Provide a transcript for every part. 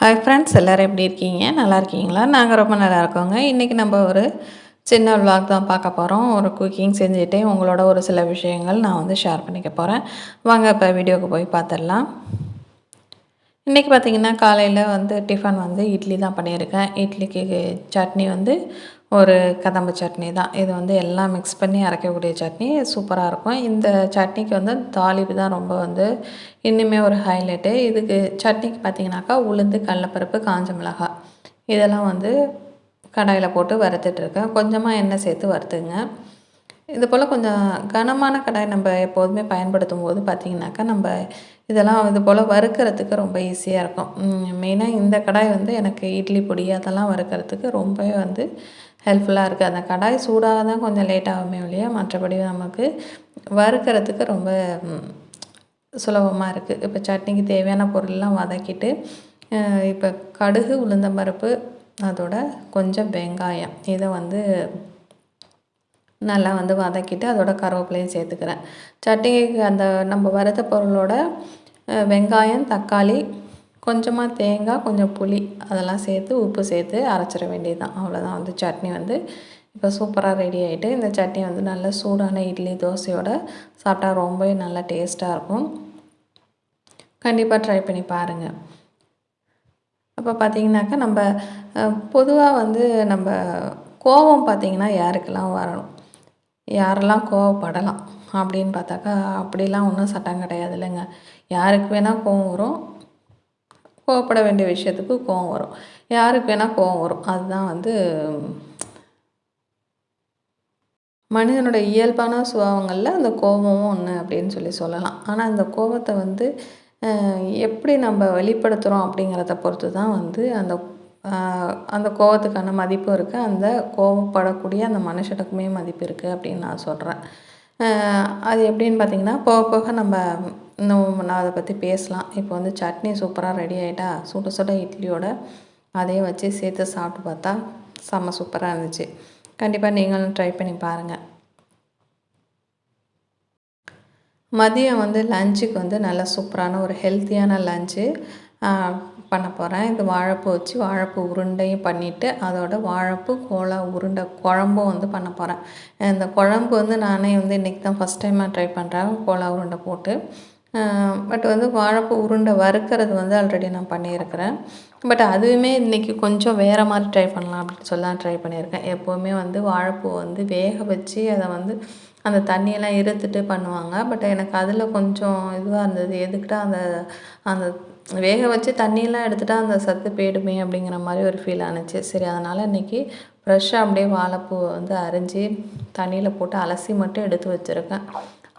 Hi friends எல்லோரும் எப்படி இருக்கீங்க? நல்லா இருக்கீங்களா? நாங்கள் ரொம்ப நல்லா இருக்கோங்க. இன்றைக்கி நம்ம ஒரு சின்ன விளாக் தான் பார்க்க போகிறோம் ஒரு குக்கிங் செஞ்சுட்டு உங்களோட ஒரு சில விஷயங்கள் நான் வந்து ஷேர் பண்ணிக்க போகிறேன் வாங்க இப்போ வீடியோவுக்கு போய் பார்த்துடலாம். இன்றைக்கி பார்த்திங்கன்னா காலையில் வந்து டிஃபன் வந்து இட்லி தான் பண்ணியிருக்கேன். இட்லிக்கு சட்னி வந்து ஒரு கதம்பு சட்னி தான். இது வந்து எல்லாம் மிக்ஸ் பண்ணி அரைக்கக்கூடிய சட்னி. சூப்பராக இருக்கும். இந்த சட்னிக்கு வந்து தாளிப்பு தான் ரொம்ப வந்து இன்னுமே ஒரு ஹைலைட்டு இதுக்கு சட்னிக்கு பார்த்திங்கனாக்கா உளுந்து கடலப்பருப்பு காஞ்ச மிளகாய். இதெல்லாம் வந்து கடாயில் போட்டு வறுத்துட்ருக்கேன் கொஞ்சமாக எண்ணெய் சேர்த்து வறுத்துங்க. இது போல் கொஞ்சம் கனமான கடாய் நம்ம எப்போதுமே பயன்படுத்தும் போது பார்த்திங்கனாக்கா நம்ம இதெல்லாம் இது போல் வறுக்கிறதுக்கு ரொம்ப ஈஸியாக இருக்கும். மெயினாக இந்த கடாய் வந்து எனக்கு இட்லி பொடி அதெல்லாம் வறுக்கிறதுக்கு ரொம்பவே வந்து ஹெல்ப்ஃபுல்லாக இருக்குது அந்த கடாய் சூடாக தான் கொஞ்சம் லேட் ஆகுமே இல்லையா மற்றபடி நமக்கு வறுக்கிறதுக்கு ரொம்ப சுலபமாக இருக்குது இப்போ சட்னிக்கு தேவையான பொருள்லாம் வதக்கிட்டு இப்போ கடுகு உளுந்தம்பருப்பு அதோட கொஞ்சம் வெங்காயம் இதை வந்து நல்லா வந்து வதக்கிட்டு அதோட கருவேப்பிலையும் சேர்த்துக்கிறேன். சட்னிக்கு அந்த நம்ம வறுத்த பொருளோட வெங்காயம் தக்காளி கொஞ்சமாக தேங்காய் கொஞ்சம் புளி அதெல்லாம் சேர்த்து உப்பு சேர்த்து அரைச்சிட வேண்டியது தான் அவ்வளோதான் வந்து சட்னி வந்து இப்போ சூப்பராக ரெடி ஆகிட்டு இந்த சட்னி வந்து நல்ல சூடான இட்லி தோசையோடு சாப்பிட்டா ரொம்பவே நல்லா டேஸ்ட்டாக இருக்கும். கண்டிப்பாக ட்ரை பண்ணி பாருங்கள் அப்போ பார்த்திங்கனாக்கா நம்ம பொதுவாக வந்து நம்ம கோபம் பார்த்திங்கன்னா யாருக்கெல்லாம் வரணும்? யாரெல்லாம் கோவப்படலாம் அப்படின்னு பார்த்தாக்கா அப்படிலாம் ஒன்றும் சட்டம் கிடையாது இல்லைங்க யாருக்கு வேணால் கோவம் வரும் கோவப்பட வேண்டிய விஷயத்துக்கு கோவம் வரும். யாருக்கு வேணால் கோவம் வரும். அதுதான் வந்து மனிதனோட இயல்பான சுபாவங்களில் அந்த கோபமும் ஒன்று அப்படின்னு சொல்லி சொல்லலாம். ஆனால் அந்த கோபத்தை வந்து எப்படி நம்ம வெளிப்படுத்துகிறோம் அப்படிங்கிறத பொறுத்து தான் வந்து அந்த அந்த கோவத்துக்கான மதிப்பும் இருக்குது அந்த கோவப்படக்கூடிய அந்த மனுஷனுக்குமே மதிப்பு இருக்குது அப்படின்னு நான் சொல்கிறேன் அது எப்படின்னு பார்த்தீங்கன்னா போக போக நம்ம இன்னும் நான் அதை பற்றி பேசலாம். இப்போ வந்து சட்னி சூப்பராக ரெடி ஆகிட்டா சுட சுட இட்லியோட அதையும் வச்சு சேர்த்து சாப்பிட்டு பார்த்தா செம்ம சூப்பராக இருந்துச்சு. கண்டிப்பாக நீங்களும் ட்ரை பண்ணி பாருங்கள் மதியம் வந்து லஞ்சுக்கு வந்து நல்ல சூப்பரான ஒரு ஹெல்த்தியான லஞ்சு பண்ண போகிறேன் இந்த வாழைப்பூ வச்சு வாழைப்பூ உருண்டையும் பண்ணிவிட்டு அதோட வாழைப்பூ கோலா உருண்டை குழம்பும் வந்து பண்ண போகிறேன் இந்த குழம்பு வந்து நானே வந்து இன்றைக்கி தான் ஃபஸ்ட் டைமாக ட்ரை பண்ணுறேன் கோலா உருண்டை போட்டு. பட் வந்து வாழைப்பூ உருண்டை வறுக்கிறது வந்து ஆல்ரெடி நான் பண்ணியிருக்கிறேன். பட் அதுவுமே இன்றைக்கி கொஞ்சம் வேறு மாதிரி ட்ரை பண்ணலாம் அப்படின்னு சொல்லி தான் ட்ரை பண்ணியிருக்கேன். எப்போவுமே வந்து வாழைப்பூ வந்து வேக வச்சு அதை வந்து அந்த தண்ணியெல்லாம் இருத்துட்டு பண்ணுவாங்க. பட் எனக்கு அதில் கொஞ்சம் இதுவாக இருந்தது. எதுக்கிட்ட அந்த அந்த வேக வச்சு தண்ணியெல்லாம் எடுத்துட்டா அந்த சத்து போயிடுமே அப்படிங்கிற மாதிரி ஒரு ஃபீல் ஆனுச்சு. சரி அதனால் இன்றைக்கி ஃப்ரெஷ்ஷாக அப்படியே வாழைப்பூவை வந்து அரிஞ்சு தண்ணியில் போட்டு அலசி மட்டும் எடுத்து வச்சுருக்கேன்.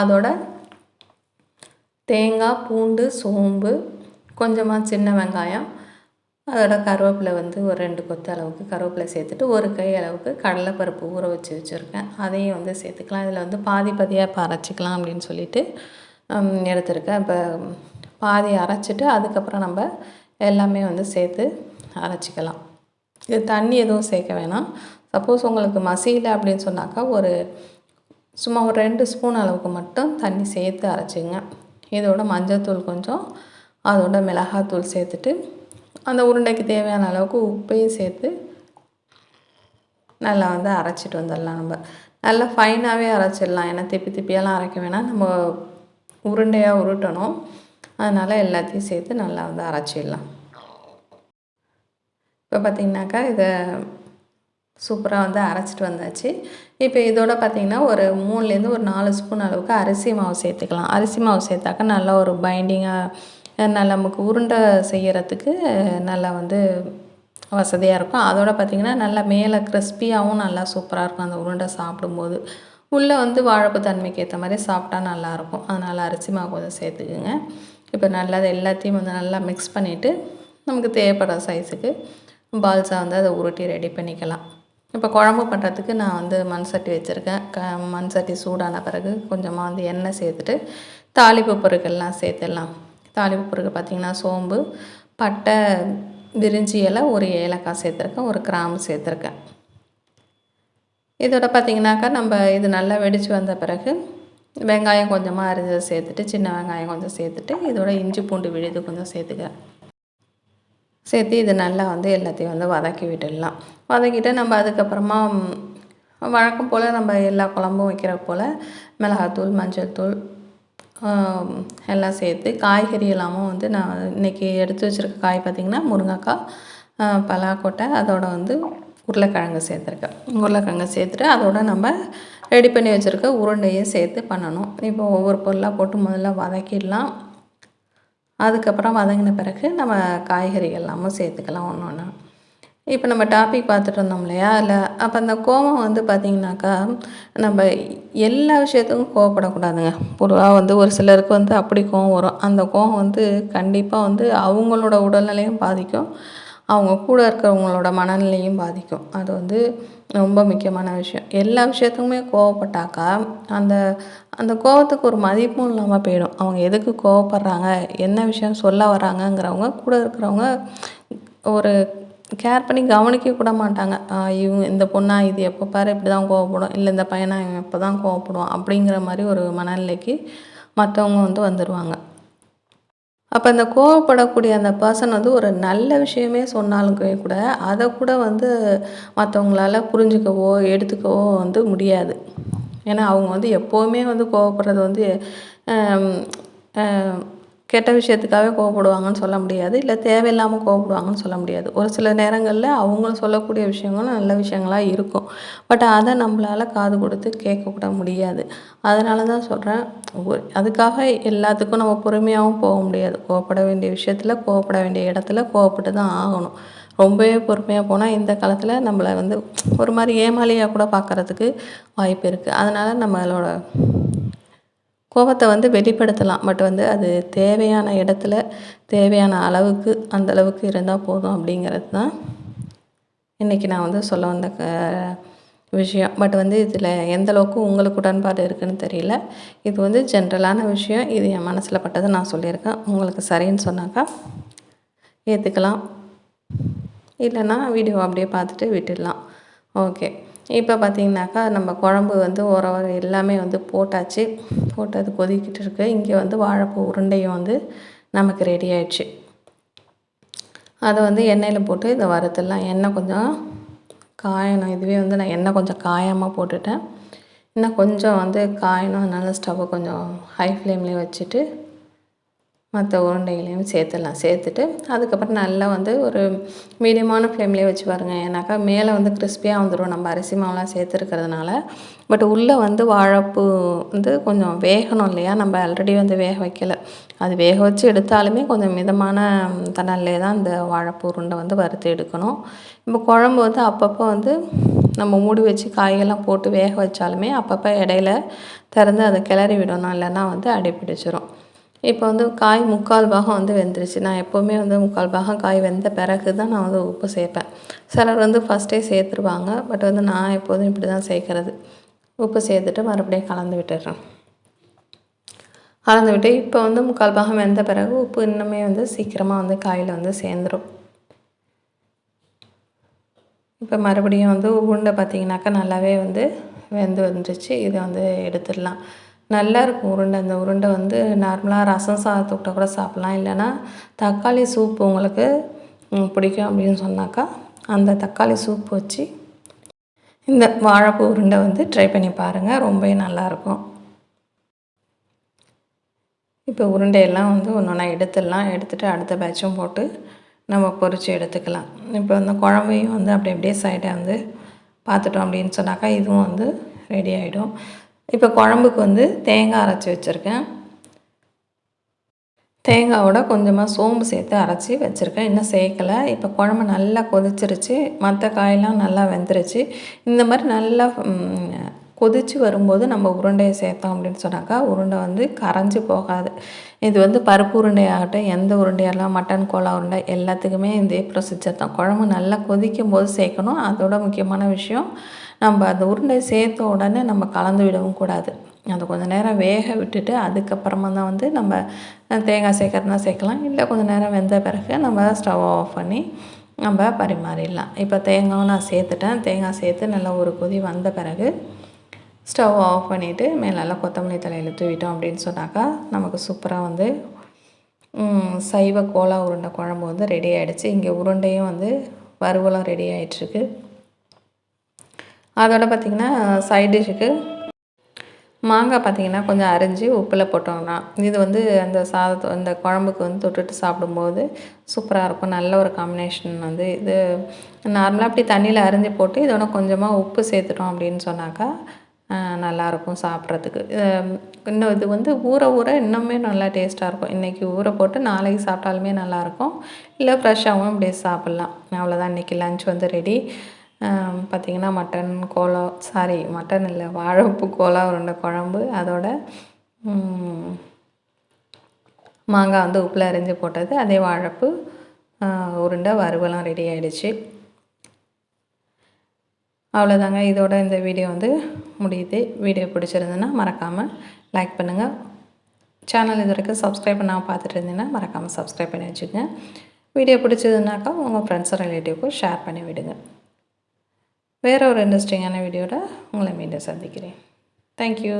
அதோட தேங்காய் பூண்டு சோம்பு கொஞ்சமாக சின்ன வெங்காயம் அதோட கருவேப்பிலை வந்து ஒரு ரெண்டு கொத்து அளவுக்கு கருவேப்பிலை சேர்த்துட்டு ஒரு கை அளவுக்கு கடலைப்பருப்பு ஊற வச்சு வச்சுருக்கேன். அதையும் வந்து சேர்த்துக்கலாம். இதில் வந்து பாதி பாதியாக இப்போ அரைச்சிக்கலாம் அப்படின்னு சொல்லிட்டு எடுத்திருக்கேன். இப்போ பாதி அரைச்சிட்டு அதுக்கப்புறம் நம்ம எல்லாமே வந்து சேர்த்து அரைச்சிக்கலாம். இது தண்ணி எதுவும் சேர்க்க வேணாம். சப்போஸ் உங்களுக்கு மசியலை அப்படின்னு சொன்னாக்கா ஒரு சும்மா ஒரு ரெண்டு ஸ்பூன் அளவுக்கு மட்டும் தண்ணி சேர்த்து அரைச்சிங்க. இதோட மஞ்சள்தூள் கொஞ்சம் அதோட மிளகாத்தூள் சேர்த்துட்டு அந்த உருண்டைக்கு தேவையான அளவுக்கு உப்பையும் சேர்த்து நல்லா வந்து அரைச்சிட்டு வந்துடலாம் நம்ம. நல்லா ஃபைனாகவே அரைச்சிடலாம். ஏன்னா திப்பி திப்பியெல்லாம் அரைக்க வேணாம். நம்ம உருண்டையாக உருட்டணும். அதனால் எல்லாத்தையும் சேர்த்து நல்லா வந்து அரைச்சிடலாம். இப்போ பார்த்திங்கனாக்கா இதை சூப்பராக வந்து அரைச்சிட்டு வந்தாச்சு. இப்போ இதோட பார்த்திங்கன்னா ஒரு மூணுலேருந்து ஒரு நாலு ஸ்பூன் அளவுக்கு அரிசி மாவு சேர்த்துக்கலாம். அரிசி மாவு சேர்த்தாக்கா நல்லா ஒரு பைண்டிங்காக நல்லா நமக்கு உருண்டை செய்கிறதுக்கு நல்லா வந்து வசதியாக இருக்கும். அதோட பார்த்திங்கன்னா நல்லா மேலே கிறிஸ்பியாகவும் நல்லா சூப்பராக இருக்கும் அந்த உருண்டை சாப்பிடும்போது. உள்ளே வந்து வாழைப்பு தன்மைக்கு ஏற்ற மாதிரி சாப்பிட்டா நல்லாயிருக்கும் அதனால் அரிசி மாவு கொஞ்சம் சேர்த்துக்குங்க. இப்போ நல்லா அதை எல்லாத்தையும் வந்து நல்லா மிக்ஸ் பண்ணிவிட்டு நமக்கு தேவைப்படுற சைஸுக்கு பால்ஸாக வந்து அதை உருட்டி ரெடி பண்ணிக்கலாம். இப்போ குழம்பு பண்ணுறதுக்கு நான் வந்து மண் சட்டி வச்சுருக்கேன். க மண் சட்டி சூடான பிறகு கொஞ்சமாக வந்து எண்ணெய் சேர்த்துட்டு தாளிப்பு பொருட்கள்லாம் சேர்த்துடலாம். தாளிப்பு பொருட்கள் பார்த்திங்கன்னா சோம்பு பட்டை விரிஞ்சி இலை ஒரு ஏலக்காய் சேர்த்துருக்கேன் ஒரு கிராம்பு சேர்த்துருக்கேன். இதோட பார்த்திங்கனாக்கா நம்ம இது நல்லா வெடித்து வந்த பிறகு வெங்காயம் கொஞ்சமாக அரிஞ்சு சேர்த்துட்டு சின்ன வெங்காயம் கொஞ்சம் சேர்த்துட்டு இதோட இஞ்சி பூண்டு விழுது கொஞ்சம் சேர்த்துக்கிறேன் சேர்த்து இது நல்லா வந்து எல்லாத்தையும் வந்து வதக்கி விட்டுடலாம். வதக்கிட்டு நம்ம அதுக்கப்புறமா வழக்கம் போல் நம்ம எல்லா குழம்பும் வைக்கிற போல் மிளகாத்தூள் மஞ்சள் தூள் எல்லாம் சேர்த்து காய்கறி எல்லாமும் வந்து நான் இன்றைக்கி எடுத்து வச்சுருக்க காய் பார்த்திங்கன்னா முருங்கைக்காய் பலாக்கொட்டை அதோட வந்து உருளைக்கிழங்கு சேர்த்துருக்கேன். உருளைக்கிழங்கு சேர்த்துட்டு அதோட நம்ம ரெடி பண்ணி வச்சுருக்க உருண்டையும் சேர்த்து பண்ணணும். இப்போ ஒவ்வொரு பொருளாக போட்டு முதல்ல வதக்கிடலாம். அதுக்கப்புறம் வதங்கின பிறகு நம்ம காய்கறிகள் எல்லாமும் சேர்த்துக்கலாம் ஒன்று ஒன்று இப்போ நம்ம டாபிக் பார்த்துட்டு இருந்தோம் இல்லையா? இல்லை அப்போ அந்த கோவம் வந்து பார்த்திங்கனாக்கா நம்ம எல்லா விஷயத்துக்கும் கோவப்படக்கூடாதுங்க. பொதுவாக வந்து ஒரு சிலருக்கு வந்து அப்படி கோவம் வரும். அந்த கோவம் வந்து கண்டிப்பாக வந்து அவங்களோட உடல்நிலையும் பாதிக்கும். அவங்க கூட இருக்கிறவங்களோட மனநிலையும் பாதிக்கும். அது வந்து ரொம்ப முக்கியமான விஷயம். எல்லா விஷயத்துக்குமே கோவப்பட்டாக்கா அந்த அந்த கோவத்துக்கு ஒரு மதிப்பும் இல்லாமல் போயிடும். அவங்க எதுக்கு கோவப்படுறாங்க என்ன விஷயம் சொல்ல வராங்கங்கிறவங்க கூட இருக்கிறவங்க ஒரு கேர் பண்ணி கவனிக்க கூட மாட்டாங்க. இவங்க இந்த பொண்ணா இது எப்போ பாரு இப்படி தான் கோவப்படும். இல்லை இந்த பையனா இவன் எப்போ தான் கோவப்படுவான். அப்படிங்கிற மாதிரி ஒரு மனநிலைக்கு மற்றவங்க வந்து வந்துடுவாங்க அப்போ அந்த கோவப்படக்கூடிய அந்த பர்சன் வந்து ஒரு நல்ல விஷயமே சொன்னாலும் கூட அதை கூட வந்து மற்றவங்களால புரிஞ்சுக்கவோ எடுத்துக்கவோ வந்து முடியாது. ஏன்னா அவங்க வந்து எப்போவுமே வந்து கோவப்படுறது வந்து கெட்ட விஷயத்துக்காகவே கோவப்படுவாங்கன்னு சொல்ல முடியாது. இல்லை தேவையில்லாமல் கோவப்படுவாங்கன்னு சொல்ல முடியாது. ஒரு சில நேரங்களில் அவங்களும் சொல்லக்கூடிய விஷயங்களும் நல்ல விஷயங்களாக இருக்கும். பட் அதை நம்மளால் காது கொடுத்து கேட்கக்கூட முடியாது. அதனால தான் சொல்கிறேன் அதுக்காக எல்லாத்துக்கும் நம்ம பொறுமையாகவும் போக முடியாது. கோவப்பட வேண்டிய விஷயத்தில் கோவப்பட வேண்டிய இடத்துல கோவப்பட்டு தான் ஆகணும். ரொம்பவே பொறுமையாக போனால் இந்த காலத்தில் நம்மளை வந்து ஒரு மாதிரி ஏமாளியாக கூட பார்க்குறதுக்கு வாய்ப்பு இருக்குது அதனால் நம்மளோட கோபத்தை வந்து வெளிப்படுத்தலாம். பட் வந்து அது தேவையான இடத்துல தேவையான அளவுக்கு அந்த அளவுக்கு இருந்தால் போதும் அப்படிங்கிறது தான் இன்றைக்கி நான் வந்து சொல்ல வந்த க விஷயம். பட் வந்து இதில் எந்த அளவுக்கு உங்களுக்கு உடன்பாடு இருக்குதுன்னு தெரியல. இது வந்து ஜென்ரலான விஷயம். இது என் மனசில் பட்டதை நான் சொல்லியிருக்கேன். உங்களுக்கு சரின்னு சொன்னாக்கா ஏற்றுக்கலாம் இல்லைன்னா வீடியோ அப்படியே பார்த்துட்டு விட்டுடலாம். ஓகே. இப்போ பார்த்திங்கனாக்கா நம்ம குழம்பு வந்து உரம் எல்லாமே வந்து போட்டாச்சு. போட்டு அது கொதிக்கிட்டு இருக்குது இங்கே வந்து வாழைப்பூ உருண்டையும் வந்து நமக்கு ரெடி ஆயிடுச்சு. அதை வந்து எண்ணெயில் போட்டு இதை வறுத்துடலாம் எண்ணெய் கொஞ்சம் காயணும். இதுவே வந்து நான் எண்ணெய் கொஞ்சம் காயமாக போட்டுட்டேன். இன்னும் கொஞ்சம் வந்து காயணும். அதனால் ஸ்டவ்வை கொஞ்சம் ஹை ஃப்ளேம்லேயே வச்சுட்டு மற்ற உருண்டைகளையும் சேர்த்துடலாம். சேர்த்துட்டு அதுக்கப்புறம் நல்லா வந்து ஒரு மீடியமான ஃப்ளேம்லேயே வச்சு பாருங்கள் ஏன்னாக்கா மேலே வந்து கிறிஸ்பியாக வந்துடும் நம்ம அரிசி மாவுலாம் சேர்த்துருக்கிறதுனால. பட் உள்ளே வந்து வாழைப்பூ வந்து கொஞ்சம் வேகணும் இல்லையா? நம்ம ஆல்ரெடி வந்து வேக வைக்கல. அது வேக வச்சு எடுத்தாலுமே கொஞ்சம் மிதமான தணல்லே தான் இந்த வாழைப்பூ உருண்டை வந்து வறுத்து எடுக்கணும். இப்போ குழம்பு வந்து அப்பப்போ வந்து நம்ம மூடி வச்சு காய்கெல்லாம் போட்டு வேக வச்சாலுமே அப்பப்போ இடையில திறந்து அதை கிளறி விடணும். இல்லைன்னா வந்து அடிப்பிடிச்சிரும் இப்போ வந்து காய் முக்கால் பாகம் வந்து வெந்துருச்சு. நான் எப்போவுமே வந்து முக்கால் பாகம் காய் வெந்த பிறகு தான் நான் வந்து உப்பு சேர்ப்பேன். சிலர் வந்து ஃபஸ்ட்டே சேர்த்துருவாங்க. பட் வந்து நான் எப்போதும் இப்படி தான் சேர்க்குறது. உப்பு சேர்த்துட்டு மறுபடியும் கலந்து விட்டுடுறேன். கலந்து விட்டு இப்போ வந்து முக்கால் பாகம் வெந்த பிறகு உப்பு இன்னுமே வந்து சீக்கிரமாக வந்து காயில் வந்து சேர்ந்துடும் இப்போ மறுபடியும் வந்து உருண்டை பார்த்திங்கனாக்கா நல்லாவே வந்து வெந்து வந்துருச்சு. இதை வந்து எடுத்துடலாம். நல்லா இருக்கும் உருண்டை. அந்த உருண்டை வந்து நார்மலாக ரசம் சாதத்தை விட்டால் கூட சாப்பிட்லாம். இல்லைன்னா தக்காளி சூப் உங்களுக்கு பிடிக்கும் அப்படின்னு சொன்னாக்கா அந்த தக்காளி சூப் வச்சு இந்த வாழைப்பூ உருண்டை வந்து ட்ரை பண்ணி பாருங்கள் ரொம்பவே நல்லாயிருக்கும். இப்போ உருண்டையெல்லாம் வந்து ஒன்று ஒன்றா எடுத்துடலாம். எடுத்துகிட்டு அடுத்த பேட்சும் போட்டு நம்ம பொறிச்சு எடுத்துக்கலாம். இப்போ அந்த குழம்பையும் வந்து அப்படி அப்படியே சைடை வந்து பார்த்துட்டோம் அப்படின்னு சொன்னாக்கா இதுவும் வந்து ரெடி ஆகிடும் இப்போ குழம்புக்கு வந்து தேங்காய் அரைச்சி வச்சுருக்கேன். தேங்காவோட கொஞ்சமாக சோம்பு சேர்த்து அரைச்சி வச்சுருக்கேன். இன்னும் சேர்க்கலை. இப்போ குழம்பு நல்லா கொதிச்சிருச்சு. மற்ற காயெல்லாம் நல்லா வெந்துருச்சு. இந்த மாதிரி நல்லா கொதித்து வரும்போது நம்ம உருண்டையை சேர்த்தோம் அப்படின்னு சொன்னாக்கா உருண்டை வந்து கரைஞ்சி போகாது. இது வந்து பருப்பு உருண்டையாகட்டும் எந்த உருண்டையாகலாம் மட்டன் கோலா உருண்டை எல்லாத்துக்குமே இதே ப்ரொசீஜர் தான். குழம்பு நல்லா கொதிக்கும் போது சேர்க்கணும். அதோட முக்கியமான விஷயம் நம்ம அந்த உருண்டை சேர்த்த உடனே நம்ம கலந்து விடவும் கூடாது. அதை கொஞ்சம் நேரம் வேக விட்டுட்டு அதுக்கப்புறமா தான் வந்து நம்ம தேங்காய் சேர்க்கறதுனா சேர்க்கலாம். இல்லை கொஞ்சம் நேரம் வெந்த பிறகு நம்ம ஸ்டவ் ஆஃப் பண்ணி நம்ம பரிமாறிடலாம். இப்போ தேங்காயும் நான் சேர்த்துட்டேன். தேங்காய் சேர்த்து நல்லா ஒரு கொதி வந்த பிறகு ஸ்டவ் ஆஃப் பண்ணிவிட்டு மேலெல்லாம் கொத்தமல்லி தலையில் தூவிட்டோம் அப்படின்னு சொன்னாக்கா நமக்கு சூப்பராக வந்து சைவ கோலா உருண்டை குழம்பு வந்து ரெடி ஆகிடுச்சு இங்கே உருண்டையும் வந்து வறுவலும் ரெடி ஆகிட்டுருக்கு அதோட பார்த்திங்கன்னா சைட் டிஷ்ஷுக்கு மாங்காய் பார்த்திங்கன்னா கொஞ்சம் அரிஞ்சு உப்பில் போட்டோம்னா இது வந்து அந்த சாதத்தை அந்த குழம்புக்கு வந்து தொட்டுட்டு சாப்பிடும்போது சூப்பராக இருக்கும். நல்ல ஒரு காம்பினேஷன் வந்து இது. நார்மலாக அப்படி தண்ணியில் அரிஞ்சு போட்டு இதோட கொஞ்சமாக உப்பு சேர்த்துட்டோம் அப்படின்னு சொன்னாக்கா நல்லாயிருக்கும் சாப்பிட்றதுக்கு. இன்னும் இது வந்து ஊற ஊற இன்னுமே நல்லா டேஸ்ட்டாக இருக்கும். இன்றைக்கி ஊற போட்டு நாளைக்கு சாப்பிட்டாலுமே நல்லாயிருக்கும். இல்லை ஃப்ரெஷ்ஷாகவும் இப்படியே சாப்பிட்லாம். அவ்வளோதான். இன்றைக்கி லஞ்ச் வந்து ரெடி. பார்த்திங்கன்னா மட்டன் கோலா சாரி மட்டன் இல்லை வாழைப்பு கோலா உருண்டை குழம்பு. அதோட மாங்காய் வந்து உப்பில் அரிஞ்சு போட்டது. அதே வாழைப்பு உருண்டை வறுவலாம் ரெடி ஆகிடுச்சு அவ்வளோதாங்க இதோட இந்த வீடியோ வந்து முடியுது. வீடியோ பிடிச்சிருந்ததுன்னா மறக்காமல் லைக் பண்ணுங்கள் சேனல் இது வரைக்கும் சப்ஸ்கிரைப் பண்ணாமல் பார்த்துட்டு இருந்தீங்கன்னா மறக்காமல் சப்ஸ்கிரைப் பண்ணி வச்சுக்கோங்க. வீடியோ பிடிச்சதுனாக்கா உங்கள் ஃப்ரெண்ட்ஸ் ரிலேட்டிவ்க்கும் ஷேர் பண்ணி விடுங்க. வேறு ஒரு இன்ட்ரெஸ்டிங்கான வீடியோட உங்களை மீண்டும் சந்திக்கிறேன். தேங்க்யூ